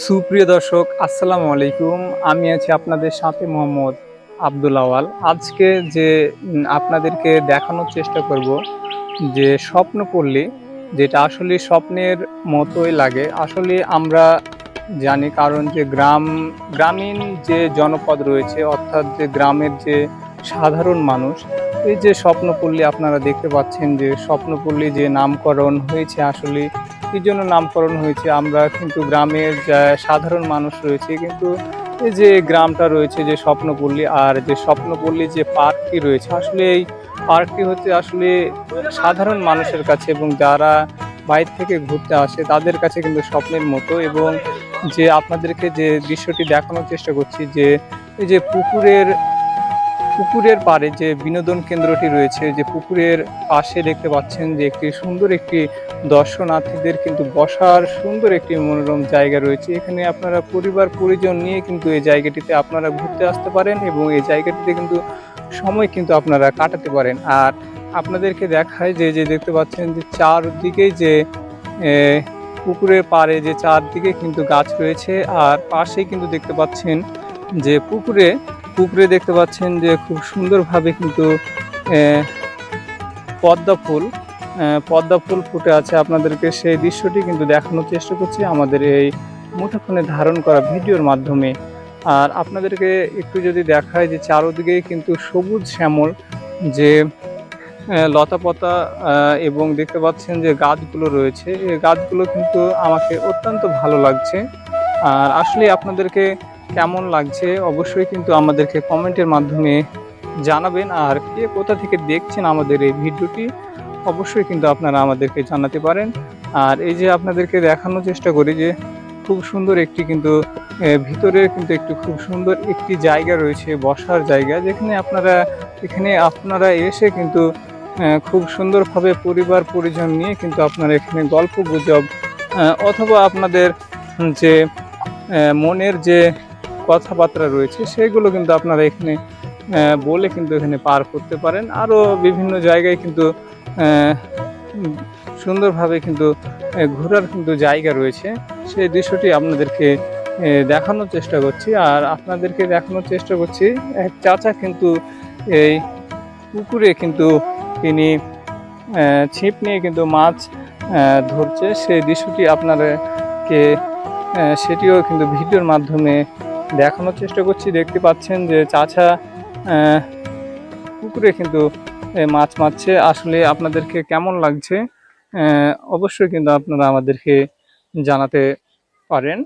সুপ্রিয় দর্শক, আসসালামু আলাইকুম। আমি আছি আপনাদের সাথে মোহাম্মদ আব্দুল আওয়াল। আজকে যে আপনাদেরকে দেখানোর চেষ্টা করব যে স্বপ্ন পড়লে যেটা আসলে স্বপ্নের মতোই লাগে। আসলে আমরা জানি কারণ যে গ্রাম, গ্রামীণ যে জনপদ রয়েছে, অর্থাৎ যে গ্রামের যে সাধারণ মানুষ, এই যে স্বপ্নপল্লী আপনারা দেখতে পাচ্ছেন যে স্বপ্নপল্লী যে নামকরণ হয়েছে আসলে কি জন্য নামকরণ হয়েছে? আমরা কিন্তু গ্রামের সাধারণ মানুষ রয়েছে, কিন্তু এই যে গ্রামটা রয়েছে, যে স্বপ্নপল্লী আর যে স্বপ্নপল্লী যে পার্কটি রয়েছে, আসলে এই পার্কটি হচ্ছে আসলে সাধারণ মানুষের কাছে এবং যারা বাইরে থেকে ঘুরতে আসে, তাদের কাছে কিন্তু স্বপ্নের মতো এবং যে আপনাদেরকে যে দৃশ্যটি দেখানোর চেষ্টা করছি যে এই যে পুকুরের পুকুরের পাড়ে যে বিনোদন কেন্দ্রটি রয়েছে, যে পুকুরের পাশে দেখতে পাচ্ছেন যে একটি সুন্দর একটি দর্শনার্থীদের কিন্তু বসার সুন্দর একটি মনোরম জায়গা রয়েছে। এখানে আপনারা পরিবার, পরিজন নিয়ে কিন্তু এই জায়গাটিতে আপনারা ঘুরতে আসতে পারেন এবং এই জায়গাটিতে কিন্তু সময় কিন্তু আপনারা কাটাতে পারেন। আর আপনাদেরকে দেখায় যে যে দেখতে পাচ্ছেন যে চারদিকে যে পুকুরের পাড়ে যে চারদিকে কিন্তু গাছ রয়েছে। আর পাশেই কিন্তু দেখতে পাচ্ছেন যে পুকুরে পুকুরে দেখতে পাচ্ছেন যে খুব সুন্দরভাবে কিন্তু পদ্মা ফুল পদ্মা ফুল ফুটে আছে আপনাদেরকে। সেই দৃশ্যটি কিন্তু দেখানোর চেষ্টা করছি আমাদের এই মুঠোফোনে ধারণ করা ভিডিওর মাধ্যমে। আর আপনাদেরকে একটু যদি দেখায় যে চারোদিকেই কিন্তু সবুজ শ্যামল যে লতাপাতা এবং দেখতে পাচ্ছেন যে গাছগুলো রয়েছে। এই গাছগুলো কিন্তু আমাকে অত্যন্ত ভালো লাগছে। আর আসলে আপনাদেরকে কেমন লাগছে অবশ্যই কিন্তু আমাদেরকে কমেন্টের মাধ্যমে জানাবেন। আর কে কোথা থেকে দেখছেন আমাদের এই ভিডিওটি অবশ্যই কিন্তু আপনারা আমাদেরকে জানাতে পারেন। আর এই যে আপনাদেরকে দেখানোর চেষ্টা করি যে খুব সুন্দর একটি কিন্তু আহ, ভিতরে কিন্তু একটি খুব সুন্দর একটি জায়গা রয়েছে বসার জায়গা যেখানে আপনারা এখানে আপনারা এসে কিন্তু খুব সুন্দরভাবে পরিবার পরিজন নিয়ে কিন্তু আপনারা এখানে গল্প গুজব অথবা আপনাদের যে মনের যে কথাবার্তা রয়েছে, সেগুলো কিন্তু আপনারা এখানে বলে কিন্তু এখানে পার করতে পারেন। আরও বিভিন্ন জায়গায় কিন্তু সুন্দরভাবে কিন্তু ঘোরার কিন্তু জায়গা রয়েছে। সেই দৃশ্যটি আপনাদেরকে দেখানোর চেষ্টা করছি। আর আপনাদেরকে দেখানোর চেষ্টা করছি, এক চাচা কিন্তু এই পুকুরে কিন্তু তিনি ছিপ নিয়ে কিন্তু মাছ ধরছে। সেই দৃশ্যটি আপনাদেরকে সেটিও কিন্তু ভিডিওর মাধ্যমে দেখানোর চেষ্টা করছি। দেখতে পাচ্ছেন যে চাচা পুকুরে কিন্তু মাছ মারছে। আসলে আপনাদেরকে কেমন লাগছে অবশ্যই কিন্তু আপনারা আমাদেরকে জানাতে পারেন।